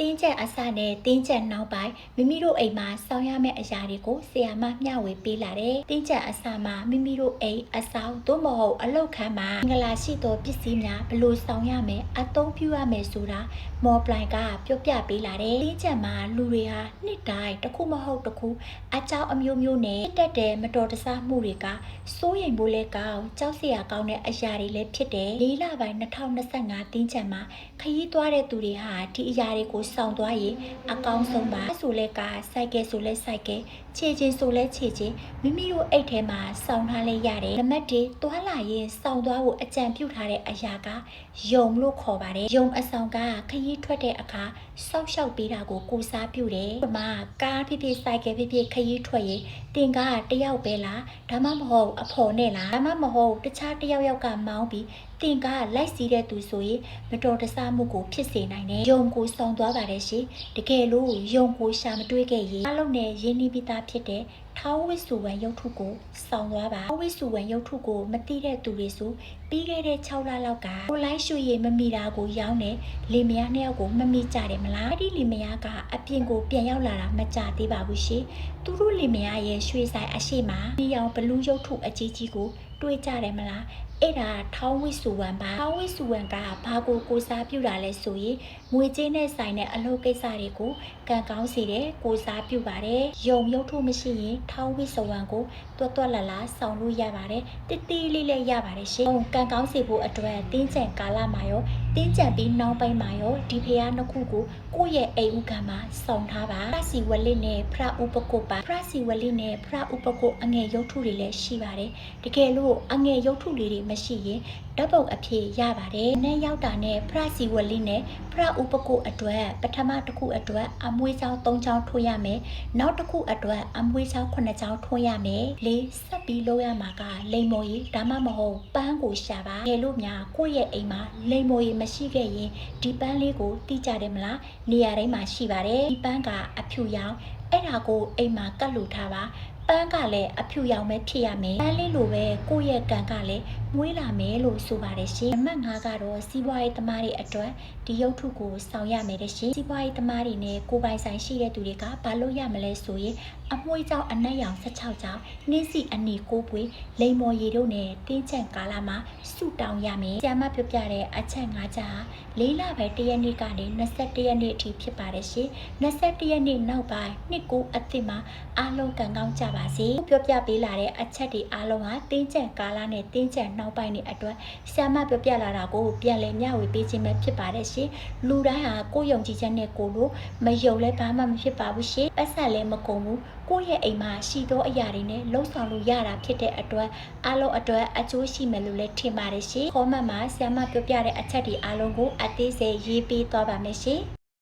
တင်းကျပ်အစနဲ့တင်းကျပ်နောက်ပိုင်းမိမိတို့အိမ်မှာစောင်းရမယ့်အရာတွေကိုဆရာမမျှဝေပေးလာတယ်။တင်းကျပ်အစမှာမိမိတို့အိမ်အဆောင်သို့မဟုတ်အလုပ်ခန်းမှာငလာရှိသောပစ္စည်းများဘယ်လို့စောင်းရမယ်အသုံးပြုရမယ်ဆိုတာမော်ပလိုင်ကပြောပြပေးလာတယ်။တင်းကျပ်မှာလူတွေဟာနှစ်တိုင်းတစ်ခုမဟုတ်တစ်ခုအကြောင်းအမျိုးမျိုးနဲ့တက်တဲ့မတော်တဆမှုတွေကစိုးရိမ်ဖို့လဲကောင်းကြောက်စရာကောင်းတဲ့အရာတွေလည်းဖြစ်တယ်။လေးလပိုင်း2025တင်းကျပ်မှာခ ရီးသွားတဲ့သူတွေဟာဒီအရာတွေကိုစောင့်သွားရင်အကောင်းဆုံးပါဆိုလဲကစိုက်ကဲဆိုလဲစိုက်ကဲခြေချင်းဆိုလဲခြေချင်းမိမိတို့အိတ်ထဲမှာစောင့်ထားလဲရတယ်။နံပါတ်1သွားလာရင်စောင့်သွားဖို့အကြံပြုထားတဲ့အရာကယုံလို့ခေါ်ပါတယ်။ယုံအဆောင်ကခရီးထွက်တဲ့အခါစောက်ရှောက်ပေးတာကိုကိုစားပြုတယ်။ဒီမှာကားဖြစ်ဖြစ်စိုက်ကဲဖြစ်ဖြစ်ခရီးထွက်ရင်တင်ကားတယောက်ပဲလားဒါမှမဟုတ်အဖော်နဲ့လားဒါမှမဟုတ်တခြားတယောက်ယောက်ကမောင်းပြီးတင်ကားလိုက်စီးတဲ့သူဆိုရင်မတော်တဆမှုကိုဖြစ်စေနိုင်တယ်။ယုံကိုဆောင်သွားပါတယ်ရှင်။တကယ်လို့ယုံကိုရှာမတွေ့ခဲ့ရင်အလုံးနဲ့ရင်းနှီးပြီးသားဖြစ်တဲ့ထောင်းဝစ်စုဝံရုပ်ထုကိုစောင်းသွားပါထောင်းဝစ်စုဝံရုပ်ထုကိုမတိတဲ့သူတွေဆိုပြီးခဲ့တဲ့6လလောက်ကကိုလိုက်ရှူရည်မမီတာကိုရောင်းတယ်လေမယားနှစ်ယောက်ကိုမမီကြတယ်မလားအဲ့ဒီလေမယားကအပြင်ကိုပြန်ရောက်လာတာမကြသေးပါဘူးရှင်သူတို့လေမယားရဲ့ရွှေဆိုင်အရှိမဒီအောင်ဘလူးရုပ်ထုအကြီးကြီးကိုတွေးကြတယ်မလားအဲ့ဒါထောင်းဝိစုဝံပါထောင်းဝိစုဝံကဘာကိုကိုစားပြုတာလဲဆိုရင်ငွေကြေးနဲ့ဆိုင်တဲ့အလုပ်ကိစ္စတွေကိုကံကောင်းစေတဲ့ကိုစားပြုပါတယ်ယုံရုပ်ထုမရှိရင်ထောင်းဝိစုဝံကိုတွတ်တွတ်လာလာဆောင်လို့ရပါတယ်တိတိလေးလေးရပါတယ်ရှင်ကံကောင်းစေဖို့အတွက်တင်းကျပ်ကာလမှာရောတင်းကျပ်ပြီးနောက်ပိုင်းမှာရောဒီဖရားနှစ်ခုကိုကိုယ့်ရဲ့အိမ်ဥက္ကံမှာဆောင်ထားပါဖရစီဝလိနဲ့ဖရဥပကုတ်ပါဖရစီဝလိနဲ့ဖရဥပကုတ်အငယ်ရုပ်ထုတွေလည်းရှိပါတယ်တကယ်လို့အငယ်ရုပ်ထုလေးတွေမရှိရင်ဓာတ်ပုံအဖြစ်ရပါတယ်။နဲ့ရောက်တာနဲ့ဖရစီဝလိနဲ့ဖရဥပကုတ်အတွက်ပထမတစ်ခုအတွက်အမွေးချောင်း၃ချောင်းထိုးရမယ်။နောက်တစ်ခုအတွက်အမွေးချောင်း9ချောင်းထိုးရမယ်။လေးဆက်ပြီးလုပ်ရမှာကလိမ်မော်ရီဒါမှမဟုတ်ပန်းကိုရှာပါ။လေလို့များကိုယ့်ရဲ့အိမ်မှာလိမ်မော်ရီမရှိခဲ့ရင်ဒီပန်းလေးကိုတိကြတယ်မလား။နေရာတိုင်းမှာရှိပါတယ်။ဒီပန်းကအဖြူရောင်အဲ့ဒါကိုအိမ်မှာကတ်လို့ထားပါ ပန်းကလည်းအဖြူရောင်ပဲဖြစ်ရမယ်။ပန်းလေးလိုပဲကိုယ့်ရဲ့ကံကလည်းမွေးလာမယ်လို့ဆိုပါတယ်ရှင်။နံပါတ်5ကတော့စီးပွားရေးသမားတွေအတွက်ဒီရုပ်ထုကိုဆောင်ရမယ်တဲ့ရှင်။စီးပွားရေးသမားတွေနဲ့ကိုယ်ပိုင်ဆိုင်ရှိတဲ့သူတွေကဘာလို့ရမလဲဆိုရင်အမွှေးကြောင့်အနက်ရောင်16ကြောင့်နှင်းစီအနီကိုပွေလိမ်မော်ရီတို့နဲ့တင်းချန့်ကာလမှာစုတောင်းရမယ်။ကျမ်းမပြောပြတဲ့အချက်5ချက်ဟာလေးလပဲတရက်နေ့ကနေ21ရက်နေ့အထိဖြစ်ပါတယ်ရှင်။21ရက်နေ့နောက်ပိုင်းနှစ်ကိုအသစ်မှာအားလုံးကံကောင်းကြပါစေ။ပြောပြပေးလာတဲ့အချက်တွေအားလုံးဟာတင်းချန့်ကာလနဲ့တင်းချန့်နောက်ပိုင်းတွေအတွက်ဆ iam မပြောပြလာတာကိုပြန်လည်မျှဝေပေးခြင်းပဲဖြစ်ပါတယ်ရှင်။လူတိုင်းဟာကိုယ်ယုံကြည်ချက်နဲ့ကိုယ်လို့မယုံလဲဘာမှမဖြစ်ပါဘူးရှင်။ပတ်ဆက်လည်းမကုန်ဘူး။ကိုယ့်ရဲ့အိမ်မှာရှိသောအရာတွေနဲ့လှုပ်ဆောင်လို့ရတာဖြစ်တဲ့အတွက်အားလုံးအတွက်အကျိုးရှိမယ်လို့လည်းထင်ပါတယ်ရှင်။ခေါ်မှတ်မှာဆ iam မပြောပြတဲ့အချက်တွေအားလုံးကိုအသေးစိတ်ရေးပေးသွားပါမယ်ရှင်။